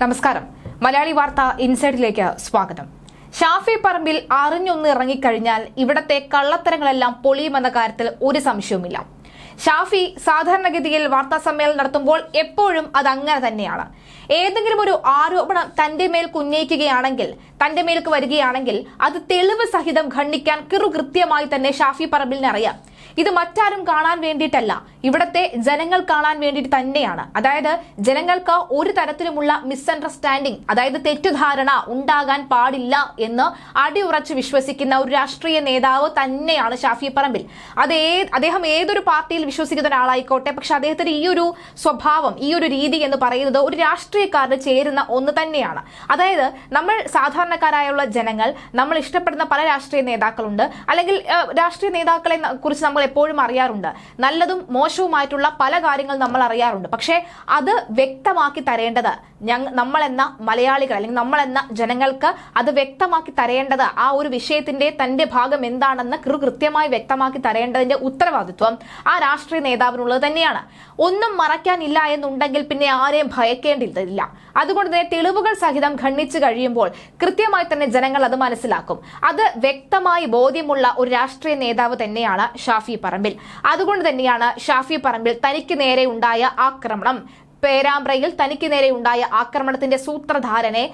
നമസ്കാരം. മലയാളി വാർത്ത ഇൻസൈഡിലേക്ക് സ്വാഗതം. ഷാഫി പറമ്പിൽ അറിഞ്ഞൊന്ന് ഇറങ്ങിക്കഴിഞ്ഞാൽ ഇവിടത്തെ കള്ളത്തരങ്ങളെല്ലാം പൊളിയുമെന്ന കാര്യത്തിൽ ഒരു സംശയവുമില്ല. ഷാഫി സാധാരണഗതിയിൽ വാർത്താ സമ്മേളനം നടത്തുമ്പോൾ എപ്പോഴും അത് അങ്ങനെ തന്നെയാണ്. ഏതെങ്കിലും ഒരു ആരോപണം തന്റെ മേൽ ഉന്നയിക്കുകയാണെങ്കിൽ തന്റെ മേൽക്ക് വരികയാണെങ്കിൽ അത് തെളിവ് സഹിതം ഖണ്ഡിക്കാൻ കിറുകൃത്യമായി തന്നെ ഷാഫി പറമ്പിലിന് അറിയാം. ഇത് മറ്റാരും കാണാൻ വേണ്ടിയിട്ടല്ല. ഇവിടത്തെ ജനങ്ങൾ കാണാൻ വേണ്ടിയിട്ട് തന്നെയാണ്. അതായത് ജനങ്ങൾക്ക് ഒരു തരത്തിലുമുള്ള മിസ്അണ്ടർസ്റ്റാൻഡിംഗ് അതായത് തെറ്റുധാരണ ഉണ്ടാകാൻ പാടില്ല എന്ന് അടിയുറച്ച് വിശ്വസിക്കുന്ന ഒരു രാഷ്ട്രീയ നേതാവ് തന്നെയാണ് ഷാഫി പറമ്പിൽ. അത് അദ്ദേഹം ഏതൊരു പാർട്ടിയിൽ വിശ്വസിക്കുന്ന ഒരാളായിക്കോട്ടെ പക്ഷെ അദ്ദേഹത്തിന്റെ ഈ ഒരു സ്വഭാവം ഈ ഒരു രീതി എന്ന് പറയുന്നത് ഒരു രാഷ്ട്രീയക്കാരന് ചേരുന്ന ഒന്ന് തന്നെയാണ്. അതായത് നമ്മൾ സാധാരണക്കാരായുള്ള ജനങ്ങൾ നമ്മൾ ഇഷ്ടപ്പെടുന്ന പല രാഷ്ട്രീയ നേതാക്കളുണ്ട്. അല്ലെങ്കിൽ രാഷ്ട്രീയ നേതാക്കളെ കുറിച്ച് നമ്മൾ എപ്പോഴും അറിയാറുണ്ട്. നല്ലതും മോശവുമായിട്ടുള്ള പല കാര്യങ്ങൾ നമ്മൾ അറിയാറുണ്ട്. പക്ഷേ അത് വ്യക്തമാക്കി തരേണ്ടത് ഞങ്ങൾ നമ്മളെന്ന മലയാളികൾ അല്ലെങ്കിൽ നമ്മളെന്ന ജനങ്ങൾക്ക് അത് വ്യക്തമാക്കി തരേണ്ടത് ആ ഒരു വിഷയത്തിന്റെ തന്റെ ഭാഗം എന്താണെന്ന് കൃത്യമായി വ്യക്തമാക്കി തരേണ്ടതിന്റെ ഉത്തരവാദിത്വം ആ രാഷ്ട്രീയ നേതാവിനുള്ളത് തന്നെയാണ്. ഒന്നും മറയ്ക്കാനില്ല എന്നുണ്ടെങ്കിൽ പിന്നെ ആരെയും ഭയക്കേണ്ടിയില്ല അതുകൊണ്ട് തന്നെ തെളിവുകൾ സഹിതം ഖണ്ഡിച്ചു കഴിയുമ്പോൾ കൃത്യമായി തന്നെ ജനങ്ങൾ അത് മനസ്സിലാക്കും. അത് വ്യക്തമായി ബോധ്യമുള്ള ഒരു രാഷ്ട്രീയ നേതാവ് തന്നെയാണ് ഷാഫി പറമ്പിൽ. അതുകൊണ്ട് തന്നെയാണ് ഷാഫി പറമ്പിൽ തനിക്ക് നേരെ ഉണ്ടായ ആക്രമണം. പേരാമ്പ്രയിൽ തനിക്ക് നേരെ ഉണ്ടായ ആക്രമണത്തിന്റെ സൂത്രധാരനെ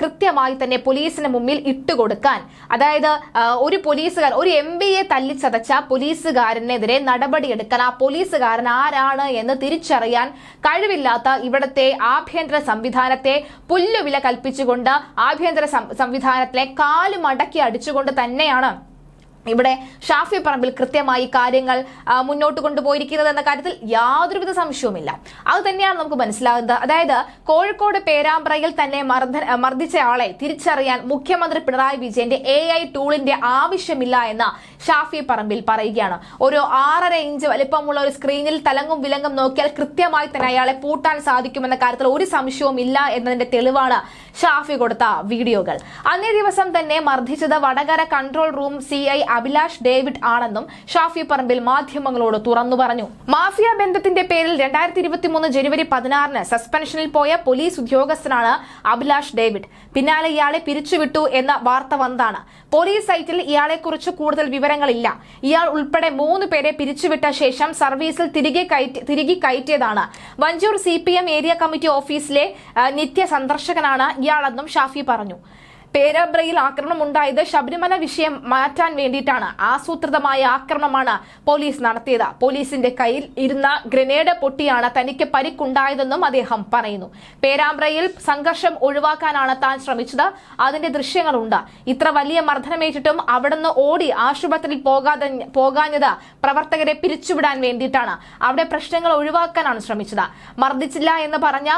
കൃത്യമായി തന്നെ പോലീസിന് മുമ്പിൽ ഇട്ടുകൊടുക്കാൻ. അതായത് ഒരു പോലീസുകാർ ഒരു എം എ തല്ലിച്ചതച്ച പോലീസുകാരനെതിരെ നടപടിയെടുക്കാൻ ആ പോലീസുകാരൻ ആരാണ് എന്ന് തിരിച്ചറിയാൻ കഴിവില്ലാത്ത ഇവിടത്തെ ആഭ്യന്തര സംവിധാനത്തെ പുല്ലുവില കൽപ്പിച്ചുകൊണ്ട് ആഭ്യന്തര സംവിധാനത്തിലെ കാലുമടക്കി അടിച്ചുകൊണ്ട് തന്നെയാണ് ഇവിടെ ഷാഫി പറമ്പിൽ കൃത്യമായി കാര്യങ്ങൾ മുന്നോട്ട് കൊണ്ടുപോയിരിക്കുന്നത് എന്ന കാര്യത്തിൽ യാതൊരുവിധ സംശയവുമില്ല. അത് തന്നെയാണ് നമുക്ക് മനസ്സിലാകുന്നത്. അതായത് കോഴിക്കോട് പേരാമ്പ്രയിൽ തന്നെ മർദ്ദ മർദ്ദിച്ച ആളെ തിരിച്ചറിയാൻ മുഖ്യമന്ത്രി പിണറായി വിജയന്റെ എ ഐ ടൂളിന്റെ ആവശ്യമില്ല എന്ന് ഷാഫി പറമ്പിൽ പറയുകയാണ്. ഒരു ആറര ഇഞ്ച് വലിപ്പമുള്ള ഒരു സ്ക്രീനിൽ തലങ്ങും വിലങ്ങും നോക്കിയാൽ കൃത്യമായി തന്നെ അയാളെ പൂട്ടാൻ സാധിക്കുമെന്ന കാര്യത്തിൽ ഒരു സംശയവും ഇല്ല എന്നതിന്റെ തെളിവാണ് ഷാഫി കൊടുത്ത വീഡിയോകൾ. അന്നേ ദിവസം തന്നെ മർദ്ദിച്ചത് Vadakara control room C I Abhilash David ആണെന്നും ഷാഫി പറമ്പിൽ മാധ്യമങ്ങളോട് തുറന്നു പറഞ്ഞു. മാഫിയ ബന്ധത്തിന്റെ പേരിൽ രണ്ടായിരത്തി ഇരുപത്തി മൂന്ന് ജനുവരി പതിനാറിന് സസ്പെൻഷനിൽ പോയ പോലീസ് ഉദ്യോഗസ്ഥനാണ് അഭിലാഷ് ഡേവിഡ്. പിന്നാലെ ഇയാളെ പിരിച്ചുവിട്ടു എന്ന വാർത്ത വന്നതാണ്. പോലീസ് സൈറ്റിൽ ഇയാളെക്കുറിച്ച് കൂടുതൽ വിവരങ്ങളില്ല. ഇയാൾ ഉൾപ്പെടെ മൂന്ന് പേരെ പിരിച്ചുവിട്ട ശേഷം സർവീസിൽ തിരികെ തിരികെ കയറ്റിയതാണ്. വഞ്ചൂർ സി ഏരിയ കമ്മിറ്റി ഓഫീസിലെ നിത്യ സന്ദർശകനാണ് ഇയാളെന്നും ഷാഫി പറഞ്ഞു. പേരാമ്പ്രയിൽ ആക്രമണം ഉണ്ടായത് ശബരിമല വിഷയം മാറ്റാൻ വേണ്ടിയിട്ടാണ്. ആസൂത്രിതമായ ആക്രമണമാണ് പോലീസ് നടത്തിയത്. പോലീസിന്റെ കയ്യിൽ ഇരുന്ന ഗ്രനേഡ് പൊട്ടിയാണ് തനിക്ക് പരിക്കുണ്ടായതെന്നും അദ്ദേഹം പറയുന്നു. പേരാബ്രയിൽ സംഘർഷം ഒഴിവാക്കാനാണ് താൻ ശ്രമിച്ചത്. അതിന്റെ ദൃശ്യങ്ങളുണ്ട്. ഇത്ര വലിയ മർദ്ദനമേറ്റിട്ടും അവിടുന്ന് ഓടി ആശുപത്രിയിൽ പോകാതെ പോകാഞ്ഞത് പ്രവർത്തകരെ പിരിച്ചുവിടാൻ വേണ്ടിയിട്ടാണ്. അവിടെ പ്രശ്നങ്ങൾ ഒഴിവാക്കാനാണ് ശ്രമിച്ചത്. മർദ്ദിച്ചില്ല എന്ന് പറഞ്ഞ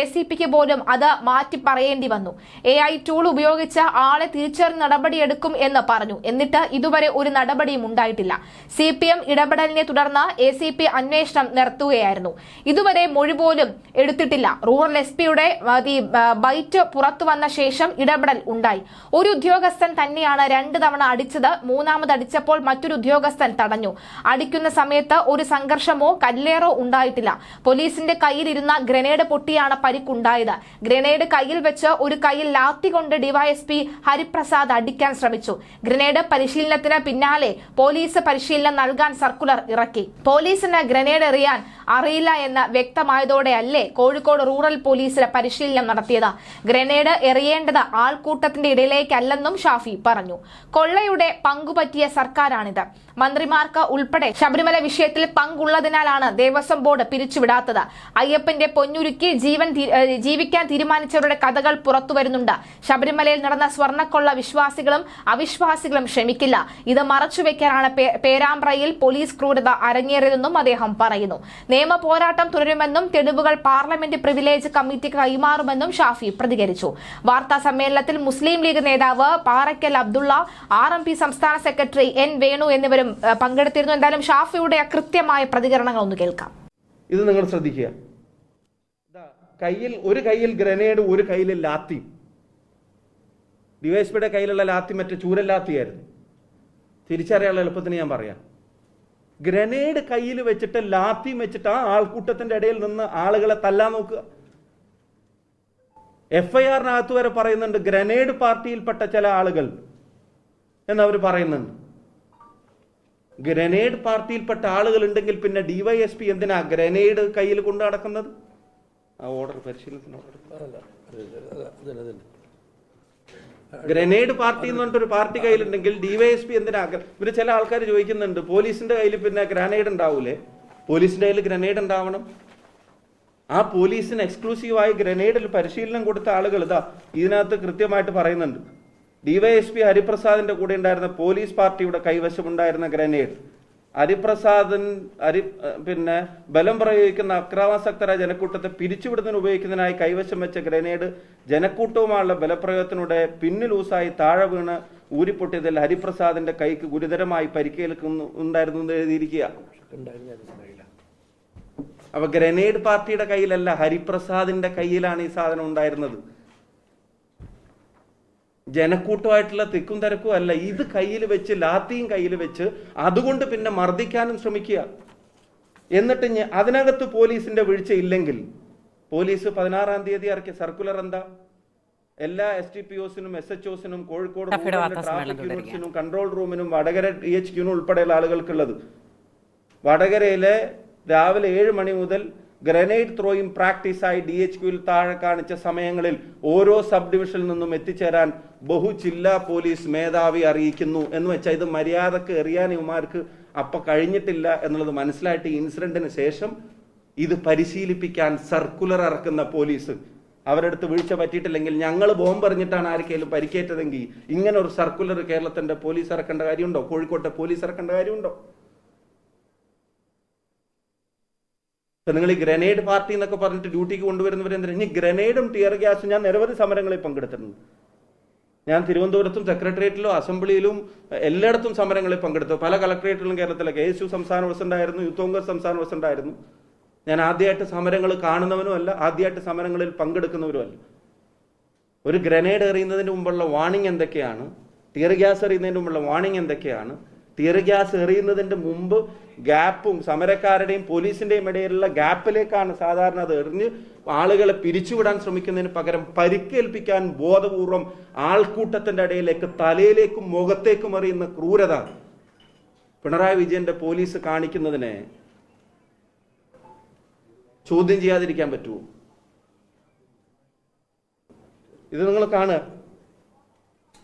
എ സി പിക്ക് പോലും അത് മാറ്റി പറയേണ്ടി വന്നു. എ ഐ ടൂൾ ഉപയോഗിച്ച ആളെ തിരിച്ചറിഞ്ഞ് നടപടിയെടുക്കും എന്ന് പറഞ്ഞു. എന്നിട്ട് ഇതുവരെ ഒരു നടപടിയും ഉണ്ടായിട്ടില്ല. സി പി എം ഇടപെടലിനെ തുടർന്ന് എ സി പി അന്വേഷണം നിർത്തുകയായിരുന്നു. ഇതുവരെ മൊഴി പോലും എടുത്തിട്ടില്ല. റൂറൽ എസ് പിയുടെ ബൈറ്റ് പുറത്തു വന്ന ശേഷം ഇടപെടൽ ഉണ്ടായി. ഒരു ഉദ്യോഗസ്ഥൻ തന്നെയാണ് രണ്ട് തവണ അടിച്ചത്. മൂന്നാമത് അടിച്ചപ്പോൾ മറ്റൊരു ഉദ്യോഗസ്ഥൻ തടഞ്ഞു. അടിക്കുന്ന സമയത്ത് ഒരു സംഘർഷമോ കല്ലേറോ ഉണ്ടായിട്ടില്ല. പോലീസിന്റെ കയ്യിലിരുന്ന ഗ്രനേഡ് പൊട്ടിയാണ് പരിക്കുണ്ടായത്. ഗ്രനേഡ് കയ്യിൽ വെച്ച് ഒരു കയ്യിൽ ലാത്തി കൊണ്ട് ഡിവൈഎസ്പി ഹരിപ്രസാദ് അടിക്കാൻ ശ്രമിച്ചു. ഗ്രനേഡ് പരിശീലനത്തിന് പിന്നാലെ പോലീസ് പരിശീലനം നൽകാൻ സർക്കുലർ ഇറക്കി. പോലീസിന് ഗ്രനേഡ് എറിയാൻ അറിയില്ല എന്ന് വ്യക്തമായതോടെയല്ലേ കോഴിക്കോട് റൂറൽ പോലീസിലെ പരിശീലനം നടത്തിയത്. ഗ്രനേഡ് എറിയേണ്ടത് ആൾക്കൂട്ടത്തിന്റെ ഇടയിലേക്കല്ലെന്നും ഷാഫി പറഞ്ഞു. കൊള്ളയുടെ പങ്കുപറ്റിയ സർക്കാരാണിത്. മന്ത്രിമാർക്ക് ഉൾപ്പെടെ ശബരിമല വിഷയത്തിൽ പങ്കുള്ളതിനാലാണ് ദേവസ്വം ബോർഡ് പിരിച്ചുവിടാത്തത്. അയ്യപ്പന്റെ പൊന്നുരുക്കി ജീവൻ ജീവിക്കാൻ തീരുമാനിച്ചവരുടെ കഥകൾ പുറത്തു വരുന്നുണ്ട് ശബരിമലയിൽ നടന്ന സ്വർണക്കൊള്ള വിശ്വാസികളും അവിശ്വാസികളും ക്ഷമിക്കില്ല. ഇത് മറച്ചുവെക്കാനാണ് പേരാമ്പ്രയിൽ പോലീസ് ക്രൂരത അരങ്ങേറിയതെന്നും അദ്ദേഹം പറയുന്നു. നിയമ പോരാട്ടം തുടരുമെന്നും തെളിവുകൾ പാർലമെന്റ് പ്രിവിലേജ് കമ്മിറ്റിക്ക് കൈമാറുമെന്നും ഷാഫി പ്രതികരിച്ചു. വാർത്താ സമ്മേളനത്തിൽ മുസ്ലിം ലീഗ് നേതാവ് Parakkal Abdulla R M P സംസ്ഥാന സെക്രട്ടറി എൻ വേണു എന്നിവരും പങ്കെടുത്തിരുന്നു. എന്തായാലും ഷാഫിയുടെ കൃത്യമായ പ്രതികരണങ്ങൾ ഒന്ന് കേൾക്കാം. ഇത് നിങ്ങൾ ശ്രദ്ധിക്കുക. കയ്യിൽ ഒരു കയ്യിൽ ഗ്രനേഡ് ഒരു കയ്യിൽ ലാത്തി. ഡിവൈഎസ്പിയുടെ കയ്യിലുള്ള ലാത്തി മറ്റേ ചൂരൽ ലാത്തിയായിരുന്നു. തിരിച്ചറിയാനുള്ള എളുപ്പത്തിന് ഞാൻ പറയാം. ഗ്രനേഡ് കയ്യിൽ വെച്ചിട്ട് ലാത്തി വെച്ചിട്ട് ആ ആൾക്കൂട്ടത്തിന്റെ ഇടയിൽ നിന്ന് ആളുകളെ തല്ലാൻ നോക്കുക. എഫ് ഐ ആറിനകത്ത് വരെ പറയുന്നുണ്ട് ഗ്രനേഡ് പാർട്ടിയിൽപ്പെട്ട ചില ആളുകൾ എന്നവർ പറയുന്നുണ്ട്. ഗ്രനേഡ് പാർട്ടിയിൽപ്പെട്ട ആളുകൾ ഉണ്ടെങ്കിൽ പിന്നെ ഡിവൈഎസ്പി എന്തിനാ ഗ്രനേഡ് കയ്യിൽ കൊണ്ടു നടക്കുന്നത്? ആ ഓർഡർ പരിശീലനത്തിന് ഓർഡർ. ഗ്രനേഡ് പാർട്ടി എന്ന് പറഞ്ഞിട്ടൊരു പാർട്ടി കയ്യിലുണ്ടെങ്കിൽ ഡിവൈഎസ്പി എന്തിനാ? ഇവർ ചില ആൾക്കാർ ചോദിക്കുന്നുണ്ട് പോലീസിന്റെ കയ്യിൽ പിന്നെ ഗ്രനേഡ് ഉണ്ടാവൂലേ? പോലീസിന്റെ കയ്യിൽ ഗ്രനേഡ് ഉണ്ടാവണം? ആ പോലീസിന് എക്സ്ക്ലൂസീവായി ഗ്രനേഡിൽ പരിശീലനം കൊടുത്ത ആളുകൾ ഇതാ ഇതിനകത്ത് കൃത്യമായിട്ട് പറയുന്നുണ്ട്. ഡിവൈഎസ്പി ഹരിപ്രസാദിന്റെ കൂടെ ഉണ്ടായിരുന്ന പോലീസ് പാർട്ടിയുടെ കൈവശമുണ്ടായിരുന്ന ഗ്രനേഡ്. ഹരിപ്രസാദൻ ഹരി പിന്നെ ബലം പ്രയോഗിക്കുന്ന അക്രമാസക്തരായ ജനക്കൂട്ടത്തെ പിരിച്ചുവിടുന്നതിന് ഉപയോഗിക്കുന്നതിനായി കൈവശം വെച്ച ഗ്രനേഡ് ജനക്കൂട്ടവുമായുള്ള ബലപ്രയോഗത്തിലൂടെ പിന്നിലൂസായി താഴെ വീണ് ഊരിപ്പൊട്ടിയതിൽ ഹരിപ്രസാദിന്റെ കൈക്ക് ഗുരുതരമായി പരിക്കേൽക്കുന്നു ഉണ്ടായിരുന്നു എന്ന് എഴുതിയിരിക്കുക. അപ്പൊ ഗ്രനേഡ് പാർട്ടിയുടെ കയ്യിലല്ല ഹരിപ്രസാദിന്റെ കയ്യിലാണ് ഈ സാധനം ഉണ്ടായിരുന്നത്. ജനക്കൂട്ടമായിട്ടുള്ള തിക്കും തിരക്കും അല്ല. ഇത് കയ്യിൽ വെച്ച് ലാത്തിയും കയ്യിൽ വെച്ച് അതുകൊണ്ട് പിന്നെ മർദ്ദിക്കാനും ശ്രമിക്കുക. എന്നിട്ട് അതിനകത്ത് പോലീസിന്റെ വീഴ്ച ഇല്ലെങ്കിൽ പോലീസ് പതിനാറാം തീയതി ഇറക്കിയ സർക്കുലർ എന്താ? എല്ലാ എസ് ടി പി ഒസിനും എസ് എച്ച് ഒസിനും കോഴിക്കോട് ട്രാഫിക് യൂണിറ്റ്സിനും കൺട്രോൾ റൂമിനും വടകര ഡി എച്ച് ക്യൂനും ഉൾപ്പെടെയുള്ള ആളുകൾക്കുള്ളത്. വടകരയിലെ രാവിലെ ഏഴ് മണി മുതൽ ഗ്രനേഡ് ത്രോയിങ് പ്രാക്ടീസായി ഡി എച്ച് ക്യൂവിൽ താഴെ കാണിച്ച സമയങ്ങളിൽ ഓരോ സബ് ഡിവിഷനിൽ നിന്നും എത്തിച്ചേരാൻ ബഹു ജില്ലാ പോലീസ് മേധാവി അറിയിക്കുന്നു എന്ന് വെച്ചാൽ ഇത് മര്യാദയ്ക്ക് എറിയാൻ ഇവമാർക്ക് അപ്പൊ കഴിഞ്ഞിട്ടില്ല എന്നുള്ളത് മനസ്സിലായിട്ട് ഈ ശേഷം ഇത് പരിശീലിപ്പിക്കാൻ സർക്കുലർ ഇറക്കുന്ന പോലീസ് അവരടുത്ത് വീഴ്ച പറ്റിയിട്ടില്ലെങ്കിൽ ഞങ്ങൾ ബോംബ് എറിഞ്ഞിട്ടാണ് ആർക്കെങ്കിലും പരിക്കേറ്റതെങ്കിൽ ഇങ്ങനെ ഒരു സർക്കുലർ കേരളത്തിന്റെ പോലീസ് ഇറക്കേണ്ട കാര്യമുണ്ടോ? കോഴിക്കോട്ടെ പോലീസ് ഇറക്കേണ്ട കാര്യമുണ്ടോ? ഇപ്പൊ നിങ്ങൾ ഈ ഗ്രനേഡ് പാർട്ടി എന്നൊക്കെ പറഞ്ഞിട്ട് ഡ്യൂട്ടിക്ക് കൊണ്ടുവരുന്നവരെന്തിനാ ഇനി ഗ്രനേഡും ടിയർ ഗ്യാസും ഞാൻ നിരവധി സമരങ്ങളിൽ പങ്കെടുത്തിട്ടുണ്ട്. ഞാൻ തിരുവനന്തപുരത്തും സെക്രട്ടേറിയറ്റിലും അസംബ്ലിയിലും എല്ലായിടത്തും സമരങ്ങളിൽ പങ്കെടുത്തു. പല കളക്ടറേറ്റിലും കേരളത്തിലെ കെ എസ് യു സംസ്ഥാന പ്രസിഡന്റായിരുന്നു യൂത്ത് കോൺഗ്രസ് സംസ്ഥാന പ്രസിഡന്റായിരുന്നു. ഞാൻ ആദ്യമായിട്ട് സമരങ്ങൾ കാണുന്നവനും അല്ല ആദ്യമായിട്ട് സമരങ്ങളിൽ പങ്കെടുക്കുന്നവരും അല്ല ഒരു ഗ്രനേഡ് എറിയുന്നതിന് മുമ്പുള്ള വാണിംഗ് എന്തൊക്കെയാണ്? ടിയർ ഗ്യാസ് എറിയുന്നതിന് മുമ്പുള്ള വാണിംഗ് എന്തൊക്കെയാണ്? ടിയർ ഗ്യാസ് എറിയുന്നതിന്റെ മുമ്പ് ഗ്യാപ്പും സമരക്കാരുടെയും പോലീസിന്റെയും ഇടയിലുള്ള ഗ്യാപ്പിലേക്കാണ് സാധാരണ അത് എറിഞ്ഞ് ആളുകളെ പിരിച്ചുവിടാൻ ശ്രമിക്കുന്നതിന് പകരം പരിക്കേൽപ്പിക്കാൻ ബോധപൂർവം ആൾക്കൂട്ടത്തിന്റെ ഇടയിലേക്ക് തലയിലേക്കും മുഖത്തേക്കും എറിയുന്ന ക്രൂരത. പിണറായി വിജയന്റെ പോലീസ് കാണിക്കുന്നതിനെ ചോദ്യം ചെയ്യാതിരിക്കാൻ പറ്റുമോ? ഇത് നിങ്ങൾ കാണുക.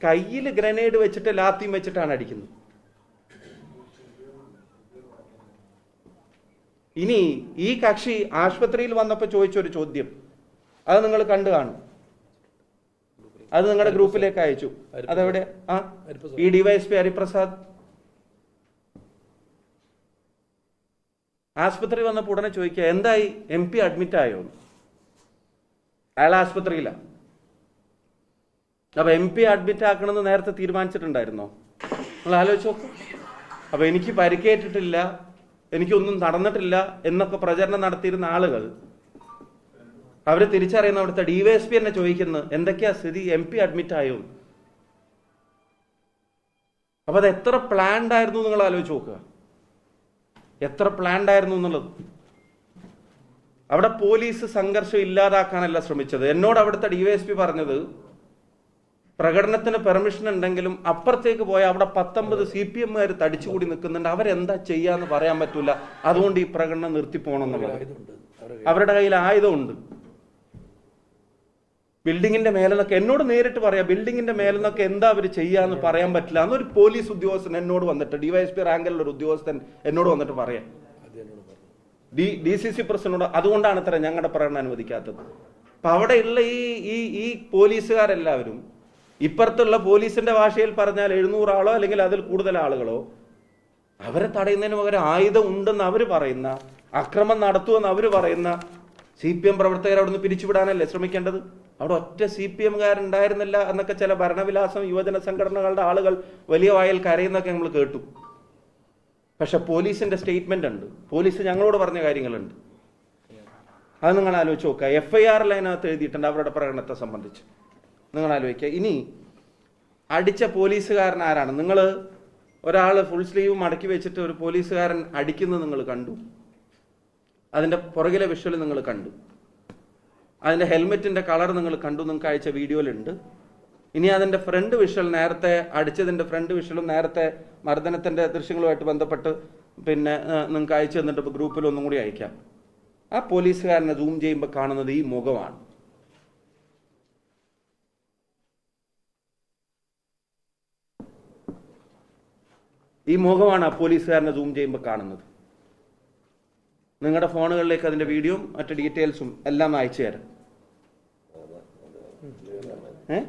കയ്യിൽ ഗ്രനേഡ് വെച്ചിട്ട് ലാത്തിയും വെച്ചിട്ടാണ് അടിക്കുന്നത്. ഇനി ഈ കക്ഷി ആശുപത്രിയിൽ വന്നപ്പോൾ ചോദിച്ചൊരു ചോദ്യം. അത് നിങ്ങൾ കണ്ടു കാണും. അത് നിങ്ങളുടെ ഗ്രൂപ്പിലേക്ക് അയച്ചു. അതെവിടെ? ആ? ഈ ഡിവൈഎസ്പി ഹരിപ്രസാദ് ആശുപത്രി വന്നപ്പോൾ ഉടനെ ചോദിക്കുക എന്തായി? എം പി അഡ്മിറ്റ് ആയോ. അയാൾ ആശുപത്രിയിലാണ് അപ്പൊ എം പി അഡ്മിറ്റ് ആക്കണമെന്ന് നേരത്തെ തീരുമാനിച്ചിട്ടുണ്ടായിരുന്നോ? നിങ്ങൾ ആലോചിച്ച് നോക്കൂ. അപ്പൊ എനിക്ക് പരിക്കേറ്റിട്ടില്ല. എനിക്കൊന്നും നടന്നിട്ടില്ല എന്നൊക്കെ പ്രചരണം നടത്തിയിരുന്ന ആളുകൾ അവർ തിരിച്ചറിയുന്ന അവിടുത്തെ ഡിവൈഎസ്പി എന്നെ ചോദിക്കുന്നു എന്തൊക്കെയാ സ്ഥിതി? എം പി അഡ്മിറ്റ് ആയോ? എന്ന്. അപ്പൊ അത് എത്ര പ്ലാൻഡ് ആയിരുന്നു നിങ്ങൾ ആലോചിച്ച് നോക്കുക. എത്ര പ്ലാൻഡ് ആയിരുന്നു എന്നുള്ളത്. അവിടെ പോലീസ് സംഘർഷം ഇല്ലാതാക്കാനല്ല ശ്രമിച്ചത്. എന്നോട് അവിടുത്തെ ഡിവൈഎസ്പി പറഞ്ഞത് പ്രകടനത്തിന് പെർമിഷൻ ഉണ്ടെങ്കിലും അപ്പുറത്തേക്ക് പോയ അവിടെ പത്തൊമ്പത് സി പി എമ്മുകാർ തടിച്ചുകൂടി നിൽക്കുന്നുണ്ട്. അവരെന്താ ചെയ്യാന്ന് പറയാൻ പറ്റൂല. അതുകൊണ്ട് ഈ പ്രകടനം നിർത്തിപ്പോണം എന്നുള്ളത് അവരുടെ കയ്യിൽ ആയുധമുണ്ട്. ബിൽഡിങ്ങിന്റെ മേലെന്നൊക്കെ എന്നോട് നേരിട്ട് പറയാം. ബിൽഡിങ്ങിന്റെ മേലെന്നൊക്കെ എന്താ അവർ ചെയ്യാന്ന് പറയാൻ പറ്റില്ല. അന്നൊരു പോലീസ് ഉദ്യോഗസ്ഥൻ എന്നോട് വന്നിട്ട് ഡിവൈഎസ്പി റാങ്കിലുള്ള ഒരു ഉദ്യോഗസ്ഥൻ എന്നോട് വന്നിട്ട് പറയാം. ഡി ഡി സി സി പ്രസിഡന്റോട് അതുകൊണ്ടാണ് ഇത്ര ഞങ്ങളുടെ പ്രകടനം അനുവദിക്കാത്തത്. അപ്പൊ അവിടെയുള്ള ഈ ഈ പോലീസുകാരെല്ലാവരും ഇപ്പുറത്തുള്ള പോലീസിന്റെ ഭാഷയിൽ പറഞ്ഞാൽ എഴുന്നൂറ് ആളോ അല്ലെങ്കിൽ അതിൽ കൂടുതൽ ആളുകളോ അവരെ തടയുന്നതിന് പകരം ആയുധം ഉണ്ടെന്ന് അവർ പറയുന്ന അക്രമം നടത്തുമെന്ന് അവർ പറയുന്ന സി പി എം പ്രവർത്തകരെ അവിടെ നിന്ന് പിരിച്ചുവിടാനല്ലേ ശ്രമിക്കേണ്ടത്? അവിടെ ഒറ്റ സി പി എംകാരുണ്ടായിരുന്നില്ല എന്നൊക്കെ ചില ഭരണവിലാസം യുവജന സംഘടനകളുടെ ആളുകൾ വലിയ വായിൽ കരയുന്നൊക്കെ നമ്മൾ കേട്ടു. പക്ഷെ പോലീസിന്റെ സ്റ്റേറ്റ്മെന്റ് ഉണ്ട്. പോലീസ് ഞങ്ങളോട് പറഞ്ഞ കാര്യങ്ങളുണ്ട്. അത് നിങ്ങൾ ആലോചിച്ച് നോക്കുക. എഫ് ഐ ആറിൽ അതിനകത്ത് എഴുതിയിട്ടുണ്ട് അവരുടെ പ്രകടനത്തെ സംബന്ധിച്ച്. നിങ്ങൾ ആലോചിക്കുക ഇനി അടിച്ച പോലീസുകാരൻ ആരാണ് നിങ്ങൾ ഒരാൾ ഫുൾ സ്ലീവ് മടക്കി വെച്ചിട്ട് ഒരു പോലീസുകാരൻ അടിക്കുന്നത് നിങ്ങൾ കണ്ടു? അതിന്റെ പുറകിലെ വിഷ്വൽ നിങ്ങൾ കണ്ടു? അതിന്റെ ഹെൽമെറ്റിന്റെ കളർ നിങ്ങൾ കണ്ടു? നിങ്ങൾക്ക് അയച്ച വീഡിയോയിലുണ്ട്. ഇനി അതിന്റെ ഫ്രണ്ട് വിഷ്വൽ നേരത്തെ അടിച്ചതിന്റെ ഫ്രണ്ട് വിഷ്വലും നേരത്തെ മർദ്ദനത്തിന്റെ ദൃശ്യങ്ങളുമായിട്ട് ബന്ധപ്പെട്ട് പിന്നെ നിങ്ങൾക്ക് അയച്ചു തന്നിട്ട് ഗ്രൂപ്പിൽ ഒന്നും കൂടി അയക്കാം. ആ പോലീസുകാരനെ സൂം ചെയ്യുമ്പോൾ കാണുന്നത് ഈ മുഖമാണ്. ഈ മുഖമാണ് ആ പോലീസുകാരനെ സൂം ചെയ്യുമ്പോൾ കാണുന്നത്. നിങ്ങളുടെ ഫോണുകളിലേക്ക് അതിന്റെ വീഡിയോയും മറ്റു ഡീറ്റെയിൽസും എല്ലാം അയച്ചു തരാം. ഏ?